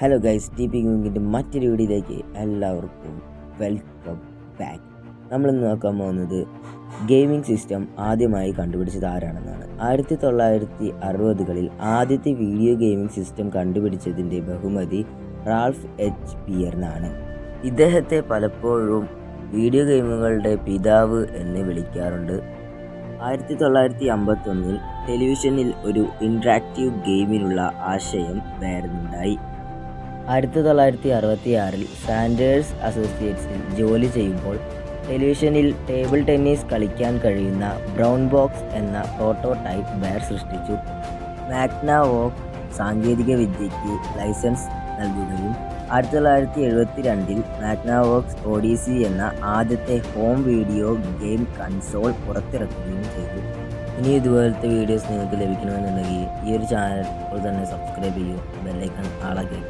Hello guys T P ഗുങ്കിന്റെ മറ്റൊരു വീഡിയോയിലേക്ക് എല്ലാവർക്കും വെൽക്കം ബാക്ക് നമ്മളിന്ന് നോക്കാൻ പോകുന്നത് ഗെയിമിംഗ് സിസ്റ്റം ആദ്യമായി കണ്ടുപിടിച്ചത് ആരാണെന്നാണ്. ആയിരത്തി തൊള്ളായിരത്തി അറുപതുകളിൽ ആദ്യത്തെ വീഡിയോ ഗെയിമിംഗ് സിസ്റ്റം കണ്ടുപിടിച്ചതിന്റെ ബഹുമതി റാൾഫ് എച്ച് പിയറിനാണ് ഇദ്ദേഹത്തെ പലപ്പോഴും വീഡിയോ ഗെയിമുകളുടെ പിതാവ് എന്ന് വിളിക്കാറുണ്ട്. ആയിരത്തി തൊള്ളായിരത്തി അമ്പത്തൊന്നിൽ ടെലിവിഷനിൽ ഒരു ഇൻട്രാക്റ്റീവ് ഗെയിമിനുള്ള ആശയം വേറുന്നുണ്ടായി. ആയിരത്തി തൊള്ളായിരത്തി അറുപത്തി ആറിൽ സാൻഡേഴ്സ് അസോസിയേറ്റ്സിൽ ജോലി ചെയ്യുമ്പോൾ ടെലിവിഷനിൽ ടേബിൾ ടെന്നീസ് കളിക്കാൻ കഴിയുന്ന ബ്രൗൺ ബോക്സ് എന്ന പ്രോട്ടോടൈപ്പ് ബെയർ സൃഷ്ടിച്ചു. മാഗ്ന വോക്ക് സാങ്കേതിക വിദ്യയ്ക്ക് ലൈസൻസ് നൽകുകയും ആയിരത്തി തൊള്ളായിരത്തി എഴുപത്തി രണ്ടിൽ മാഗ്നാവോക്സ് ഒഡീസി എന്ന ആദ്യത്തെ ഹോം വീഡിയോ ഗെയിം കൺസോൾ പുറത്തിറക്കുകയും ചെയ്തു. ഇനി ഇതുപോലത്തെ വീഡിയോസ് നിങ്ങൾക്ക് ലഭിക്കണമെന്നുണ്ടെങ്കിൽ ഈ ഒരു ചാനൽ ഇപ്പോൾ തന്നെ സബ്സ്ക്രൈബ് ചെയ്യൂ. ബെല്ലൈക്കൺ ആളാക്കി